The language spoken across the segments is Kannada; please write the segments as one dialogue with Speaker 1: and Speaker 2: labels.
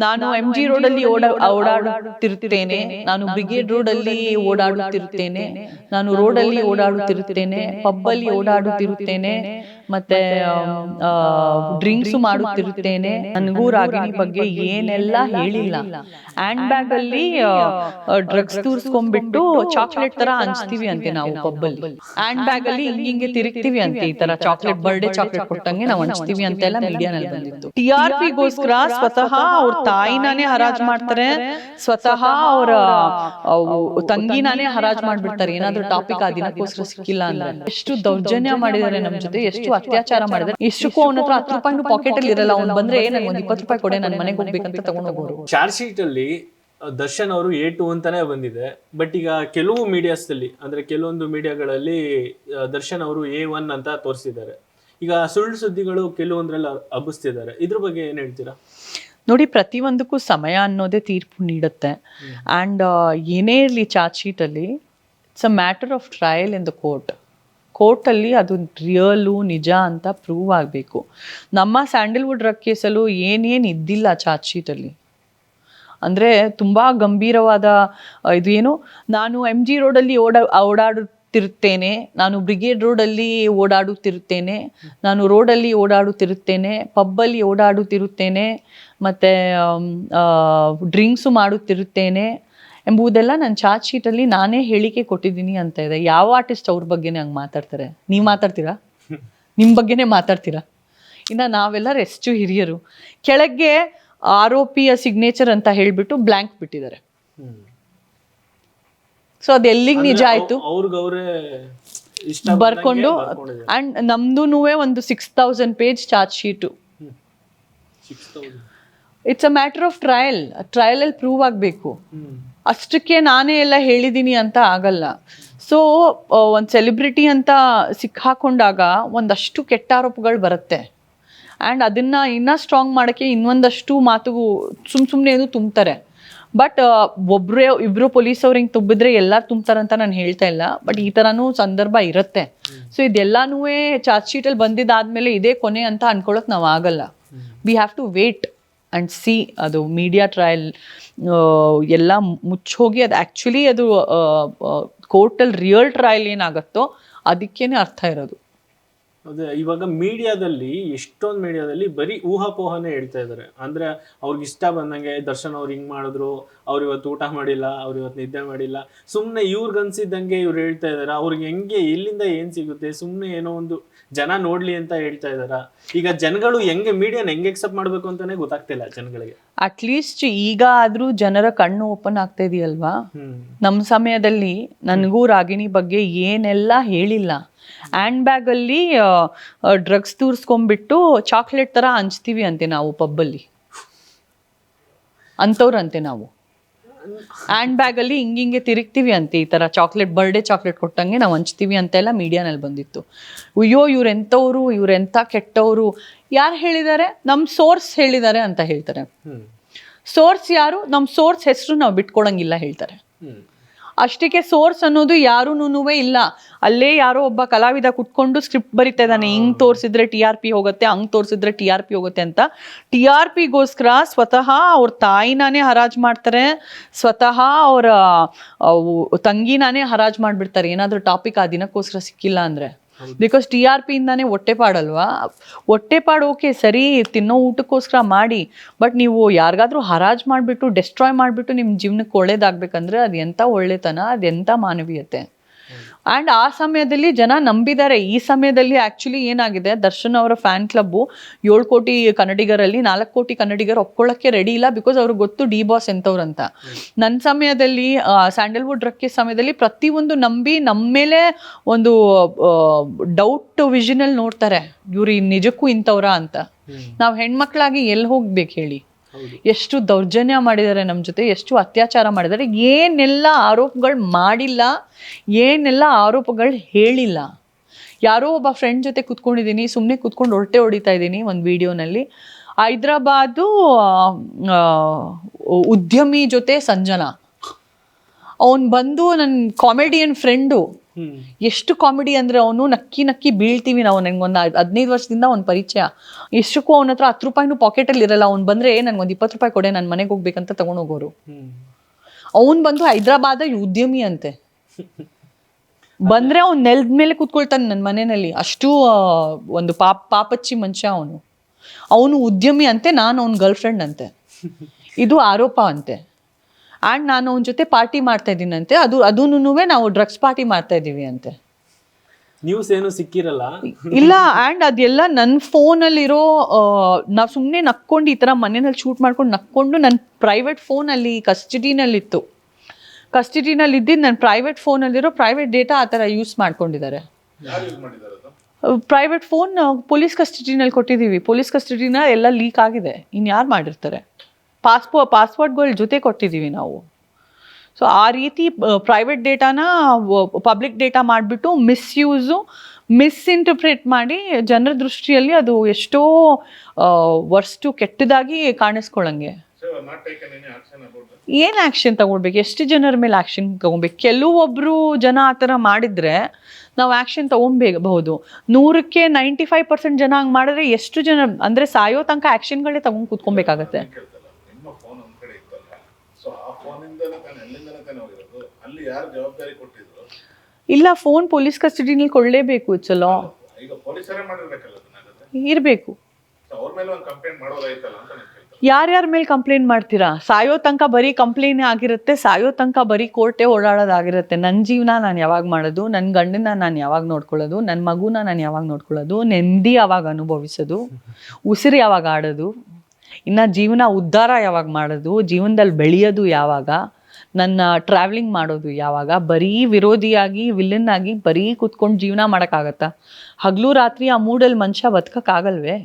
Speaker 1: ನಾನು ಎಂ ಜಿ ರೋಡ್ ಅಲ್ಲಿ ಓಡ ಓಡಾಡುತ್ತಿರುತ್ತೇನೆ. ನಾನು ಬ್ರಿಗೇಡ್ ರೋಡ್ ಅಲ್ಲಿ ಓಡಾಡುತ್ತಿರುತ್ತೇನೆ. ನಾನು ರೋಡ್ ಅಲ್ಲಿ ಓಡಾಡುತ್ತಿರುತ್ತೇನೆ. ಪಬ್ ಅಲ್ಲಿ ಓಡಾಡುತ್ತಿರುತ್ತೇನೆ. ಮತ್ತೆ ಡ್ರಿಂಕ್ಸ್ ಮಾಡುತ್ತಿರುತ್ತೇನೆ. ನನಗೂ ರಾಗಿಣಿ ಬಗ್ಗೆ ಏನೆಲ್ಲ ಹೇಳಿಲ್ಲ. ಹ್ಯಾಂಡ್ ಬ್ಯಾಗ್ ಅಲ್ಲಿ ಡ್ರಗ್ಸ್ ತೂರ್ಸ್ಕೊಂಡ್ಬಿಟ್ಟು ಚಾಕ್ಲೇಟ್ ತರ ಹಂಚ್ತೀವಿ ಅಂತೆ ನಾವು ಪಬ್ಬಲ್ಲಿ ಹ್ಯಾಂಡ್ ಬ್ಯಾಗ್ ಅಲ್ಲಿ ಹಿಂಗ ಹಿಂಗೆ ತಿರುಗ್ತೀವಿ ಅಂತೆ ಈ ತರ ಚಾಕ್ಲೇಟ್ ಬರ್ಡೇ ಚಾಕ್ಲೇಟ್ ಕೊಟ್ಟಂಗೆ ನಾವು ಹಂಚ್ತೀವಿ ಅಂತೆಲ್ಲ ಮೀಡಿಯಾನಲ್ಲಿ ಬಂದಿತ್ತು. ಟಿ ಆರ್ ಪಿಗೋಸ್ಕರ ಸ್ವತಃ ಅವ್ರ ತಾಯಿನಾನೇ ಹರಾಜ್ ಮಾಡ್ತಾರೆ. ಸ್ವತಃ ಅವರ ತಂಗಿನಾನೇ ಹರಾಜ್ ಮಾಡ್ಬಿಡ್ತಾರೆ. ಏನಾದ್ರೂ ಟಾಪಿಕ್ ಆ ದಿನಕ್ಕೋಸ್ಕರ ಸಿಕ್ಕಿಲ್ಲ ಅಂದ್ರೆ. ಎಷ್ಟು ದೌರ್ಜನ್ಯ ಮಾಡಿದ್ದಾರೆ ನಮ್ ಜೊತೆ ಎಷ್ಟು ಅತ್ಯಾಚಾರ ಮಾಡಿದ್ರೆ ಇಷ್ಟಕ್ಕೂ ಅವನ ಹತ್ರ ಹತ್ತು ರೂಪಾಯಿ ಪಾಕೆಟ್ ಅಲ್ಲಿ ಇರಲ್ಲ. ಅವ್ನು ಬಂದ್ರೆ ನನ್ಗೆ ಒಂದ್ ಇಪ್ಪತ್ತು ರೂಪಾಯಿ ಕೊಡೆ ನನ್ ಮನೆಗೆ ಹೋಗ್ಬೇಕಂತ ತಗೊಂಡು ಹೋಗೋರು.
Speaker 2: ಚಾರ್ಜ್ ಶೀಟ್ ಅಲ್ಲಿ ದರ್ಶನ್ ಅವರು ಎ ಟು ಅಂತಾನೆ ಬಂದಿದೆ. ಬಟ್ ಈಗ ಕೆಲವು ಮೀಡಿಯಾಸ್ ಅಲ್ಲಿ ಅಂದ್ರೆ ಕೆಲವೊಂದು ಮೀಡಿಯಾಗಳಲ್ಲಿ ದರ್ಶನ್ ಅವರು ಎ ಒನ್ ಅಂತ ತೋರಿಸಿದ್ದಾರೆ. ಈಗ ಸುಳ್ಳು ಸುದ್ದಿಗಳು ಕೆಲವೊಂದ್ರಲ್ಲಿ ಹಬ್ಬಿಸ್ತಿದ್ದಾರೆ. ಇದ್ರ ಬಗ್ಗೆ ಏನ್ ಹೇಳ್ತೀರಾ?
Speaker 1: ನೋಡಿ ಪ್ರತಿಯೊಂದಕ್ಕೂ ಸಮಯ ಅನ್ನೋದೇ ತೀರ್ಪು ನೀಡುತ್ತೆ. ಆ್ಯಂಡ್ ಏನೇ ಇರಲಿ charge ಶೀಟಲ್ಲಿ it's a matter of trial in the court ಕೋರ್ಟಲ್ಲಿ ಅದು ರಿಯಲು ನಿಜ ಅಂತ ಪ್ರೂವ್ ಆಗಬೇಕು. ನಮ್ಮ ಸ್ಯಾಂಡಲ್ವುಡ್ ಡ್ರಗ್ ಕೇಸಲ್ಲೂ ಏನೇನು ಇದ್ದಿಲ್ಲ ಚಾರ್ಜ್ ಶೀಟಲ್ಲಿ. ಅಂದರೆ ತುಂಬ ಗಂಭೀರವಾದ ಇದು ಏನು, ನಾನು ಎಂ ಜಿ ರೋಡಲ್ಲಿ ಓಡ, ಓಡಾಡುತ್ತಿರುತ್ತೇನೆ, ನಾನು ಬ್ರಿಗೇಡ್ ರೋಡಲ್ಲಿ ಓಡಾಡುತ್ತಿರುತ್ತೇನೆ, ನಾನು ರೋಡಲ್ಲಿ ಓಡಾಡುತ್ತಿರುತ್ತೇನೆ, ಪಬ್ಬಲ್ಲಿ ಓಡಾಡುತ್ತಿರುತ್ತೇನೆ, ಮತ್ತು ಡ್ರಿಂಕ್ಸು ಮಾಡುತ್ತಿರುತ್ತೇನೆ ಎಂಬುದೆಲ್ಲ ನನ್ನ ಚಾರ್ಜ್ ಶೀಟಲ್ಲಿ ನಾನೇ ಹೇಳಿಕೆ ಕೊಟ್ಟಿದ್ದೀನಿ ಅಂತ ಇದೆ. ಯಾವ ಆರ್ಟಿಸ್ಟ್ ಅವ್ರ ಬಗ್ಗೆನೇ ಹಂಗೆ ಮಾತಾಡ್ತಾರೆ? ನೀವು ಮಾತಾಡ್ತೀರಾ? ನಿಮ್ಮ ಬಗ್ಗೆನೇ ಮಾತಾಡ್ತೀರಾ? ಇನ್ನು ನಾವೆಲ್ಲ ರೆಸ್ಟು ಹಿರಿಯರು. ಕೆಳಗೆ ಆರೋಪಿಯ ಸಿಗ್ನೇಚರ್ ಅಂತ ಹೇಳಿಬಿಟ್ಟು ಬ್ಲ್ಯಾಂಕ್ ಬಿಟ್ಟಿದ್ದಾರೆ. ಸೊ ಅದು ಎಲ್ಲಿಗೆ ನಿಜ ಆಯ್ತು? ಬರ್ಕೊಂಡು ಅಂಡ್ ನಮ್ದು ಒಂದು six thousand page charge sheet it's a matter of trial ಟ್ರಯಲಲ್ಲಿ prove ಆಗಬೇಕು. ಅಷ್ಟಕ್ಕೆ ನಾನೇ ಎಲ್ಲ ಹೇಳಿದ್ದೀನಿ ಅಂತ ಆಗಲ್ಲ. ಸೊ ಒಂದು ಸೆಲೆಬ್ರಿಟಿ ಅಂತ ಸಿಕ್ಕಾಕೊಂಡಾಗ ಒಂದಷ್ಟು ಕೆಟ್ಟ ಆರೋಪಗಳು ಬರುತ್ತೆ. ಆ್ಯಂಡ್ ಅದನ್ನು ಇನ್ನೂ ಸ್ಟ್ರಾಂಗ್ ಮಾಡೋಕ್ಕೆ ಇನ್ನೊಂದಷ್ಟು ಮಾತು ಸುಮ್ಮ ಸುಮ್ಮನೆ ಏನು ತುಂಬ್ತಾರೆ. ಬಟ್ ಒಬ್ಬರೇ ಇಬ್ಬರು ಪೊಲೀಸವ್ರು ಹಿಂಗೆ ತುಂಬಿದ್ರೆ ಎಲ್ಲರೂ ತುಂಬ್ತಾರೆ ಅಂತ ನಾನು ಹೇಳ್ತಾ ಇಲ್ಲ. ಬಟ್ ಈ ಥರನೂ ಸಂದರ್ಭ ಇರುತ್ತೆ. ಸೊ ಇದೆಲ್ಲನೂ ಚಾರ್ಜ್ ಶೀಟಲ್ಲಿ ಬಂದಿದ್ದಾದಮೇಲೆ ಇದೇ ಕೊನೆ ಅಂತ ಅನ್ಕೊಳ್ಳೋಕೆ ನಾವು ಆಗಲ್ಲ. We have to wait and see ಅದು ಮೀಡಿಯಾ ಟ್ರಯಲ್ ಎಲ್ಲ ಮುಚ್ಚೋಗಿ ಅದು ಆ್ಯಕ್ಚುಲಿ ಅದು ಕೋರ್ಟಲ್ಲಿ ರಿಯಲ್ ಟ್ರಯಲ್ ಏನಾಗತ್ತೋ ಅದಕ್ಕೇ ಅರ್ಥ ಇರೋದು.
Speaker 2: ಅದೇ ಇವಾಗ ಮೀಡಿಯಾದಲ್ಲಿ ಎಷ್ಟೊಂದು ಮೀಡಿಯಾದಲ್ಲಿ ಬರೀ ಊಹಾಪೋಹನೆ ಹೇಳ್ತಾ ಇದ್ದಾರೆ ಅಂದ್ರೆ ಅವ್ರಿಗೆ ಇಷ್ಟ ಬಂದಂಗೆ ದರ್ಶನ್ ಅವ್ರು ಹಿಂಗ್ ಮಾಡಿದ್ರು ಅವ್ರು ಇವತ್ತು ಊಟ ಮಾಡಿಲ್ಲ ಅವ್ರು ಇವತ್ತು ನಿದ್ದೆ ಮಾಡಿಲ್ಲ. ಸುಮ್ಮನೆ ಇವ್ರಿಗೆ ಅನ್ಸಿದ್ದಂಗೆ ಇವ್ರು ಹೇಳ್ತಾ ಇದ್ದಾರೆ ಅವ್ರಿಗೆ ಹೆಂಗೆ ಎಲ್ಲಿಂದ ಏನ್ ಸಿಗುತ್ತೆ? ಸುಮ್ಮನೆ ಏನೋ ಒಂದು ಜನ ನೋಡ್ಲಿ ಅಂತ ಹೇಳ್ತಾ ಇದಾರ. ಈಗ ಜನಗಳು ಹೆಂಗೆ ಮೀಡಿಯಾನ ಹೆಂಗೆ ಎಕ್ಸೆಪ್ಟ್ ಮಾಡಬೇಕು ಅಂತಾನೆ ಗೊತ್ತಾಗ್ತಿಲ್ಲ ಜನಗಳಿಗೆ.
Speaker 1: ಅಟ್ಲೀಸ್ಟ್ ಈಗ ಆದರೂ ಜನರ ಕಣ್ಣು ಓಪನ್ ಆಗ್ತಾ ಇದೆಯಲ್ವಾ? ನಮ್ಮ ಸಮಯದಲ್ಲಿ ನನಗೂ ರಾಗಿಣಿ ಬಗ್ಗೆ ಏನೆಲ್ಲ ಹೇಳಿಲ್ಲ. ಹ್ಯಾಂಡ್ ಬ್ಯಾಗಲ್ಲಿ ಡ್ರಗ್ಸ್ ತೂರಿಸ್ಕೊಂಡ್ಬಿಟ್ಟು ಚಾಕ್ಲೇಟ್ ಥರ ಹಂಚ್ತೀವಿ ಅಂತೆ ನಾವು ಪಬ್ಬಲ್ಲಿ ಅಂಥವ್ರಂತೆ ನಾವು. ಹ್ಯಾಂಡ್ ಬ್ಯಾಗಲ್ಲಿ ಹಿಂಗೆ ಹಿಂಗೆ ತಿರುಗ್ತೀವಿ ಅಂತೆ ಈ ಥರ ಚಾಕ್ಲೇಟ್ ಬರ್ಡೇ ಚಾಕ್ಲೇಟ್ ಕೊಟ್ಟಂಗೆ ನಾವು ಹಂಚ್ತೀವಿ ಅಂತೆಲ್ಲ ಮೀಡಿಯಾನಲ್ಲಿ ಬಂದಿತ್ತು. ಅಯ್ಯೋ ಇವ್ರೆಂಥವ್ರು ಇವ್ರೆಂಥ ಕೆಟ್ಟವರು ಯಾರು ಹೇಳಿದ್ದಾರೆ ನಮ್ಮ ಸೋರ್ಸ್ ಹೇಳಿದ್ದಾರೆ ಅಂತ ಹೇಳ್ತಾರೆ. ಸೋರ್ಸ್ ಯಾರು? ನಮ್ಮ ಸೋರ್ಸ್ ಹೆಸರು ನಾವು ಬಿಟ್ಕೊಡಂಗಿಲ್ಲ ಹೇಳ್ತಾರೆ. ಅಷ್ಟಕ್ಕೆ ಸೋರ್ಸ್ ಅನ್ನೋದು ಯಾರೂನು ಇಲ್ಲ. ಅಲ್ಲೇ ಯಾರೋ ಒಬ್ಬ ಕಲಾವಿದ ಕುಟ್ಕೊಂಡು ಸ್ಕ್ರಿಪ್ಟ್ ಬರಿತಾ ಇದ್ದಾನೆ ಹಿಂಗ್ ತೋರಿಸಿದ್ರೆ ಟಿ ಆರ್ ಪಿ ಹೋಗುತ್ತೆ ಹಂಗ್ ತೋರಿಸಿದ್ರೆ ಟಿ ಆರ್ ಪಿ ಹೋಗುತ್ತೆ ಅಂತ. ಟಿ ಆರ್ ಪಿಗೋಸ್ಕರ ಸ್ವತಃ ಅವ್ರ ತಾಯಿನಾನೇ ಹರಾಜ್ ಮಾಡ್ತಾರೆ. ಸ್ವತಃ ಅವರ ತಂಗಿನಾನೇ ಹರಾಜ್ ಮಾಡ್ಬಿಡ್ತಾರೆ. ಏನಾದರೂ ಟಾಪಿಕ್ ಆ ದಿನಕ್ಕೋಸ್ಕರ ಸಿಕ್ಕಿಲ್ಲ ಅಂದ್ರೆ. ಬಿಕಾಸ್ ಟಿ ಆರ್ ಪಿ ಇಂದಾನೆ ಹೊಟ್ಟೆಪಾಡಲ್ವಾ ಹೊಟ್ಟೆಪಾಡು ಓಕೆ ಸರಿ, ತಿನ್ನೋ ಊಟಕ್ಕೋಸ್ಕರ ಮಾಡಿ ಬಟ್ ನೀವು ಯಾರಿಗಾದ್ರೂ ಹರಾಜ್ ಮಾಡಿಬಿಟ್ಟು ಡೆಸ್ಟ್ರಾಯ್ ಮಾಡಿಬಿಟ್ಟು ನಿಮ್ಮ ಜೀವನಕ್ಕೆ ಒಳ್ಳೇದಾಗಬೇಕಂದ್ರೆ ಅದು ಎಂಥ ಒಳ್ಳೆತನ ಅದು ಎಂಥ ಮಾನವೀಯತೆ? ಆ್ಯಂಡ್ ಆ ಸಮಯದಲ್ಲಿ ಜನ ನಂಬಿದ್ದಾರೆ ಈ ಸಮಯದಲ್ಲಿ ಆ್ಯಕ್ಚುಲಿ ಏನಾಗಿದೆ? ದರ್ಶನ್ ಅವರ ಫ್ಯಾನ್ ಕ್ಲಬ್ಬು ಏಳು ಕೋಟಿ ಕನ್ನಡಿಗರಲ್ಲಿ ನಾಲ್ಕು ಕೋಟಿ ಕನ್ನಡಿಗರು ಒಪ್ಕೊಳ್ಳೋಕ್ಕೆ ರೆಡಿ ಇಲ್ಲ ಬಿಕಾಸ್ ಅವ್ರಿಗೆ ಗೊತ್ತು ಡಿ ಬಾಸ್ ಎಂಥವ್ರು ಅಂತ. ನನ್ನ ಸಮಯದಲ್ಲಿ ಸ್ಯಾಂಡಲ್ವುಡ್ ರಕ್ಕೆ ಸಮಯದಲ್ಲಿ ಪ್ರತಿಯೊಂದು ನಂಬಿ ನಮ್ಮ ಮೇಲೆ ಒಂದು ಡೌಟ್ ವಿಷನಲ್ಲಿ ನೋಡ್ತಾರೆ. ಇವ್ರು ನಿಜಕ್ಕೂ ಇಂಥವ್ರ ಅಂತ. ನಾವು ಹೆಣ್ಮಕ್ಳಾಗಿ ಎಲ್ಲಿ ಹೋಗ್ಬೇಕು ಹೇಳಿ. ಎಷ್ಟು ದೌರ್ಜನ್ಯ ಮಾಡಿದ್ದಾರೆ ನಮ್ಮ ಜೊತೆ, ಎಷ್ಟು ಅತ್ಯಾಚಾರ ಮಾಡಿದ್ದಾರೆ, ಏನೆಲ್ಲ ಆರೋಪಗಳು ಮಾಡಿಲ್ಲ, ಏನೆಲ್ಲ ಆರೋಪಗಳು ಹೇಳಿಲ್ಲ. ಯಾರೋ ಒಬ್ಬ ಫ್ರೆಂಡ್ ಜೊತೆ ಕುತ್ಕೊಂಡಿದ್ದೀನಿ ಸುಮ್ಮನೆ ಕುತ್ಕೊಂಡು ಹೊರಟೆ ಹೊಡಿತಾ ಇದ್ದೀನಿ ಒಂದು ವಿಡಿಯೋನಲ್ಲಿ. ಹೈದ್ರಾಬಾದು ಉದ್ಯಮಿ ಜೊತೆ ಸಂಜನಾ. ಅವನು ಬಂದು ನನ್ನ ಕಾಮಿಡಿಯನ್ ಫ್ರೆಂಡು ಎಷ್ಟು ಕಾಮಿಡಿ ಅಂದ್ರೆ ಅವನು ನಕ್ಕಿ ನಕ್ಕಿ ಬೀಳ್ತೀವಿ ನಾವು. ನನಗೊಂದು ಹದಿನೈದು ವರ್ಷದಿಂದ ಅವ್ನ ಪರಿಚಯ. ಎಷ್ಟಕ್ಕೂ ಅವನ ಹತ್ರ ಹತ್ತು ರೂಪಾಯಿನೂ ಪಾಕೆಟಲ್ಲಿ ಇರಲ್ಲ. ಅವ್ನು ಬಂದ್ರೆ ನನಗೊಂದು ಇಪ್ಪತ್ತು ರೂಪಾಯಿ ಕೊಡೆ ನನ್ನ ಮನೆಗೆ ಹೋಗ್ಬೇಕಂತ ತಗೊಂಡು ಹೋಗೋರು.
Speaker 2: ಹ್ಮ್
Speaker 1: ಅವನ್ ಬಂದು ಹೈದ್ರಾಬಾದ ಉದ್ಯಮಿ ಅಂತೆ. ಬಂದ್ರೆ ಅವ್ನು ನೆಲದ ಮೇಲೆ ಕೂತ್ಕೊಳ್ತಾನೆ ನನ್ನ ಮನೆಯಲ್ಲಿ. ಅಷ್ಟು ಒಂದು ಪಾಪ ಪಾಪಚ್ಚಿ ಮನುಷ್ಯ ಅವನು. ಅವನು ಉದ್ಯಮಿ ಅಂತೆ, ನಾನು ಅವ್ನ ಗರ್ಲ್ ಫ್ರೆಂಡ್ ಅಂತೆ. ಇದು ಆರೋಪ ಅಂತೆ. ಆ್ಯಂಡ್ ನಾನು ಅವನ ಜೊತೆ ಪಾರ್ಟಿ ಮಾಡ್ತಾ ಇದ್ದೀನಂತೆ. ಅದು ಅದೂನು ನಾವು ಡ್ರಗ್ಸ್ ಪಾರ್ಟಿ ಮಾಡ್ತಾ ಇದ್ದೀವಿ ಅಂತೆ.
Speaker 2: ನ್ಯೂಸ್ ಏನು ಸಿಕ್ಕಿರಲ್ಲ?
Speaker 1: ಇಲ್ಲ ಆ್ಯಂಡ್ ಅದೆಲ್ಲ ನನ್ನ ಫೋನಲ್ಲಿರೋ ನಾವು ಸುಮ್ಮನೆ ನಕ್ಕೊಂಡು ಈ ಥರ ಮನೆಯಲ್ಲಿ ಶೂಟ್ ಮಾಡ್ಕೊಂಡು ನಕ್ಕೊಂಡು ನನ್ನ ಪ್ರೈವೇಟ್ ಫೋನಲ್ಲಿ ಕಸ್ಟಡಿನಲ್ಲಿತ್ತು ಕಸ್ಟಡಿನಲ್ಲಿ ಇದ್ದಿದ್ದು ನನ್ನ ಪ್ರೈವೇಟ್ ಫೋನಲ್ಲಿರೋ ಪ್ರೈವೇಟ್ ಡೇಟಾ ಆ ಥರ ಯೂಸ್ ಮಾಡ್ಕೊಂಡಿದ್ದಾರೆ.
Speaker 3: ಯಾರು ಯೂಸ್ ಮಾಡಿದ್ದಾರೆ
Speaker 1: ಪ್ರೈವೇಟ್ ಫೋನ್ ಪೊಲೀಸ್ ಕಸ್ಟಡಿನಲ್ಲಿ ಕೊಟ್ಟಿದ್ದೀವಿ. ಪೊಲೀಸ್ ಕಸ್ಟಡಿನ ಎಲ್ಲ ಲೀಕ್ ಆಗಿದೆ. ಇನ್ನು ಯಾರು ಮಾಡಿರ್ತಾರೆ? ಪಾಸ್ಪೋ ಪಾಸ್ವರ್ಡ್ಗಳ ಜೊತೆ ಕೊಟ್ಟಿದ್ದೀವಿ ನಾವು. ಸೊ ಆ ರೀತಿ ಪ್ರೈವೇಟ್ ಡೇಟಾನ ಪಬ್ಲಿಕ್ ಡೇಟಾ ಮಾಡಿಬಿಟ್ಟು ಮಿಸ್ಯೂಸು ಮಿಸ್ಇಂಟರ್ಪ್ರೇಟ್ ಮಾಡಿ ಜನರ ದೃಷ್ಟಿಯಲ್ಲಿ ಅದು ಎಷ್ಟೋ ವರ್ಸ್ಟು ಕೆಟ್ಟದಾಗಿ ಕಾಣಿಸ್ಕೊಳ್ಳಂಗೆ ಏನ್ ಆ್ಯಕ್ಷನ್ ತಗೊಳ್ಬೇಕು? ಎಷ್ಟು ಜನರ ಮೇಲೆ ಆ್ಯಕ್ಷನ್ ತಗೊಬೇಕು ಕೆಲವೊಬ್ಬರು ಜನ ಆ ಥರ ಮಾಡಿದರೆ ನಾವು ಆ್ಯಕ್ಷನ್ ತೊಗೊಬೇಕು ನೂರಕ್ಕೆ ನೈಂಟಿ ಫೈವ್ ಪರ್ಸೆಂಟ್ ಜನ ಹಂಗೆ ಮಾಡಿದ್ರೆ ಎಷ್ಟು ಜನ ಅಂದರೆ ಸಾಯೋ ತನಕ ಆ್ಯಕ್ಷನ್ಗಳೇ ತಗೊಂಡು ಕೂತ್ಕೊಬೇಕಾಗತ್ತೆ.
Speaker 3: ನಿಮ್ಮ ಫೋನ್ ಒಂದ್ ಕಡೆ ಇತ್ತಲ್ಲ. ಸೊ ಆ ಫೋನಿಂದಲೇ ತಾನೆ ಅಲ್ಲಿಂದಲೇ ತಾನೆ ಹೋಗಿರೋದು ಅಲ್ಲಿ ಯಾರು ಜವಾಬ್ದಾರಿ ಕೊಟ್ಟಿದ್ರು?
Speaker 1: ಇಲ್ಲ ಫೋನ್ ಪೊಲೀಸ್ ಕಸ್ಟಡಿನಲ್ಲಿ ಕೊಡಲೇಬೇಕು ಚಲೋ
Speaker 3: ಈಗ ಪೊಲೀಸರೇ ಮಾಡಿರ್ಬೇಕಲ್ಲ ಅದನ್ನ
Speaker 1: ಇರಬೇಕು.
Speaker 3: ಅವ್ರ ಮೇಲೆ ಒಂದು ಕಂಪ್ಲೇಂಟ್ ಮಾಡೋದಾಯ್ತಲ್ಲ ಅಂತ ನಾನು
Speaker 1: ಯಾರ್ಯಾರ ಮೇಲೆ ಕಂಪ್ಲೇಂಟ್ ಮಾಡ್ತೀರಾ? ಸಾಯೋ ತನಕ ಬರೀ ಕಂಪ್ಲೇಂಟ್ ಆಗಿರುತ್ತೆ ಸಾಯೋ ತನಕ ಬರೀ ಕೋರ್ಟೆ ಓಡಾಡೋದಾಗಿರುತ್ತೆ. ನನ್ನ ಜೀವನ ನಾನು ಯಾವಾಗ ಮಾಡೋದು ನನ್ನ ಗಂಡನ ನಾನು ಯಾವಾಗ ನೋಡ್ಕೊಳ್ಳೋದು ನನ್ನ ಮಗುನ ನಾನು ಯಾವಾಗ ನೋಡ್ಕೊಳ್ಳೋದು ನೆಂದಿ ಯಾವಾಗ ಅನುಭವಿಸೋದು ಉಸಿರು ಯಾವಾಗ ಆಡೋದು ಇನ್ನು ಜೀವನ ಉದ್ಧಾರ ಯಾವಾಗ ಮಾಡೋದು ಜೀವನದಲ್ಲಿ ಬೆಳೆಯೋದು ಯಾವಾಗ ನನ್ನ ಟ್ರಾವೆಲಿಂಗ್ ಮಾಡೋದು ಯಾವಾಗ ಬರೀ ವಿರೋಧಿಯಾಗಿ ವಿಲನ್ ಆಗಿ ಬರೀ ಕುತ್ಕೊಂಡು ಜೀವನ ಮಾಡೋಕ್ಕಾಗತ್ತಾ? ಹಗಲು ರಾತ್ರಿ ಆ ಮೂಡಲ್ಲಿ ಮನುಷ್ಯ ಬದುಕಕ್ಕಾಗಲ್ವೇ?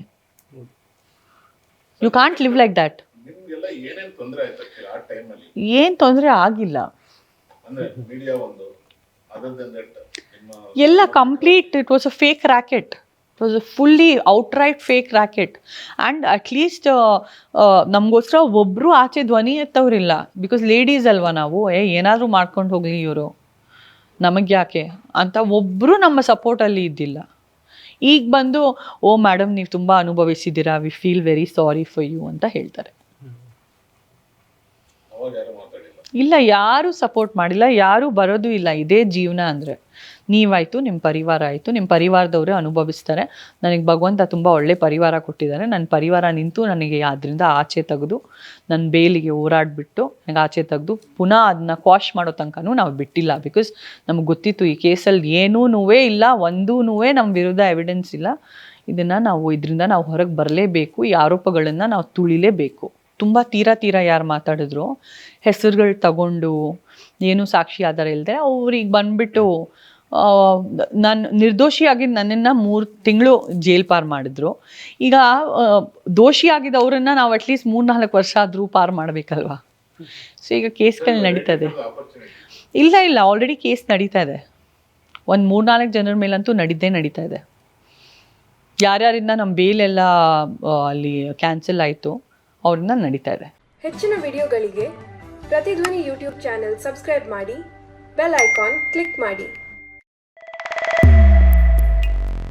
Speaker 1: You can't live like that ಏನ್ ತೊಂದರೆ ಆಗಿಲ್ಲ. ಎಲ್ಲ complete it was a fake racket it was a fully outright fake racket and at least ನಮಗೋಸ್ಕರ ಒಬ್ಬರು ಆಚೆ ಧ್ವನಿ ಎತ್ತವ್ರಿಲ್ಲ. ಬಿಕಾಸ್ ಲೇಡೀಸ್ ಅಲ್ವಾ ನಾವು? ಏ ಏನಾದರೂ ಮಾಡ್ಕೊಂಡು ಹೋಗಲಿ ಇವರು. ನಮಗೆ ಯಾಕೆ? ಅಂತ ಒಬ್ಬರು ನಮ್ಮ ಸಪೋರ್ಟಲ್ಲಿ ಇದ್ದಿಲ್ಲ. ಈಗ ಬಂದು ಓ ಮೇಡಮ್ ನೀವು ತುಂಬ ಅನುಭವಿಸಿದ್ದೀರಾ. We feel very sorry for you ಅಂತ ಹೇಳ್ತಾರೆ. ಇಲ್ಲ ಯಾರೂ ಸಪೋರ್ಟ್ ಮಾಡಿಲ್ಲ. ಯಾರೂ ಬರೋದು ಇಲ್ಲ. ಇದೇ ಜೀವನ ಅಂದರೆ. ನೀವಾಯಿತು ನಿಮ್ಮ ಪರಿವಾರ ಆಯಿತು ನಿಮ್ಮ ಪರಿವಾರದವರೇ ಅನುಭವಿಸ್ತಾರೆ. ನನಗೆ ಭಗವಂತ ತುಂಬ ಒಳ್ಳೆ ಪರಿವಾರ ಕೊಟ್ಟಿದ್ದಾರೆ. ನನ್ನ ಪರಿವಾರ ನಿಂತು ನನಗೆ ಅದರಿಂದ ಆಚೆ ತೆಗೆದು ನನ್ನ ಬೇಲಿಗೆ ಹೋರಾಡಿಬಿಟ್ಟು ನನಗೆ ಆಚೆ ತೆಗೆದು, ಪುನಃ ಅದನ್ನ ಕ್ವಾಶ್ ಮಾಡೋ ತನಕನೂ ನಾವು ಬಿಟ್ಟಿಲ್ಲ. ಬಿಕಾಸ್ ನಮ್ಗೆ ಗೊತ್ತಿತ್ತು ಈ ಕೇಸಲ್ಲಿ ಏನೂ ಇಲ್ಲ, ಒಂದೂ ನಮ್ಮ ವಿರುದ್ಧ ಎವಿಡೆನ್ಸ್ ಇಲ್ಲ. ಇದನ್ನು ನಾವು ಇದರಿಂದ ನಾವು ಹೊರಗೆ ಬರಲೇಬೇಕು. ಈ ಆರೋಪಗಳನ್ನು ನಾವು ತುಳಿಲೇಬೇಕು. ತುಂಬ ತೀರಾ ತೀರಾ ಯಾರು ಮಾತಾಡಿದ್ರು, ಹೆಸರುಗಳು ತಗೊಂಡು, ಏನು ಸಾಕ್ಷಿ ಆಧಾರ ಇಲ್ಲದೆ ಅವ್ರಿಗೆ ಬಂದ್ಬಿಟ್ಟು ನಾನು ನಿರ್ದೋಷಿಯಾಗಿ ನನ್ನನ್ನು ಮೂರು ತಿಂಗಳು ಜೈಲ್ ಪಾರ್ ಮಾಡಿದ್ರು. ಈಗ ದೋಷಿಯಾಗಿದ್ದ ಅವರನ್ನು ನಾವು ಅಟ್ಲೀಸ್ಟ್ ಮೂರು ನಾಲ್ಕು ವರ್ಷ ಆದರೂ ಪಾರ್ ಮಾಡಬೇಕಲ್ವಾ? ಸೊ ಈಗ ಕೇಸ್ಗಳು ನಡೀತದೆ.
Speaker 3: ಇದೆ
Speaker 1: ಇಲ್ಲ. ಇಲ್ಲ ಆಲ್ರೆಡಿ ಕೇಸ್ ನಡೀತಾ ಇದೆ. ಒಂದು ಮೂರ್ನಾಲ್ಕು ಜನರ ಮೇಲಂತೂ ನಡೀದೇ ನಡೀತಾ ಇದೆ. ಯಾರ್ಯಾರಿಂದ ನಮ್ಮ ಬೇಲೆಲ್ಲ ಅಲ್ಲಿ ಕ್ಯಾನ್ಸಲ್ ಆಯಿತು ಅವ್ರನ್ನ ನಡೀತಾ ಇದೆ.
Speaker 4: ಹೆಚ್ಚಿನ ವಿಡಿಯೋಗಳಿಗೆ ಪ್ರತಿಧ್ವನಿ ಯೂಟ್ಯೂಬ್ ಚಾನೆಲ್ ಸಬ್ಸ್ಕ್ರೈಬ್ ಮಾಡಿ ಬೆಲ್ ಐಕಾನ್ ಕ್ಲಿಕ್ ಮಾಡಿ.